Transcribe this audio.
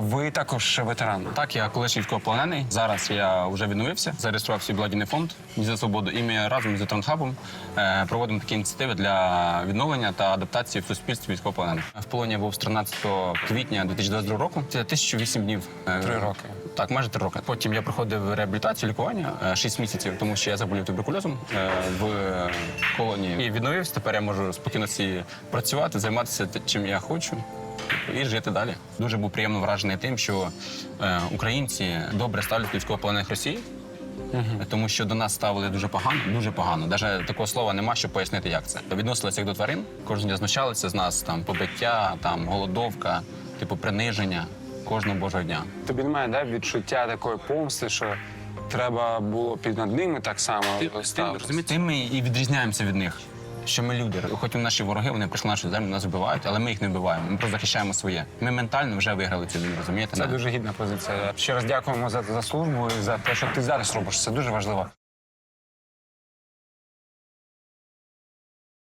ви також ветеран. Так, я колишній військовополонений. Зараз я вже відновився, зареєстрував свій благодійний фонд за свободу. І ми разом з Транхабом е, проводимо такі ініціативи для відновлення та адаптації в суспільстві військовополонених. В полоні я був з 13 квітня 2022 року. Це 1008 днів. Е, Три роки. Так, майже три роки. Потім я проходив реабілітацію, лікування е, 6 місяців, тому що я заболів туберкульозом е, в колонії. І відновився. Тепер я можу спокійно працювати, займатися чим я хочу. І жити далі. Дуже був приємно вражений тим, що е, українці добре ставлять військовополонених Росії, тому що до нас ставили дуже погано, дуже погано. Навіть такого слова нема, щоб пояснити, як це. Відносилися як до тварин. Кожен день знущалися з нас, там побиття, там голодовка, типу приниження кожного божого дня. Тобі немає да, відчуття такої помсти, що треба було під над ними так само ставитися? Розумієте, тим ми і відрізняємося від них. Що ми люди, хоч і наші вороги, вони прийшли на нашу землю, нас вбивають, але ми їх не вбиваємо. Ми просто захищаємо своє. Ми ментально вже виграли цю війну, розумієте? Це дуже гідна позиція. Ще раз дякуємо за, за службу і за те, що ти зараз робиш. Це дуже важливо.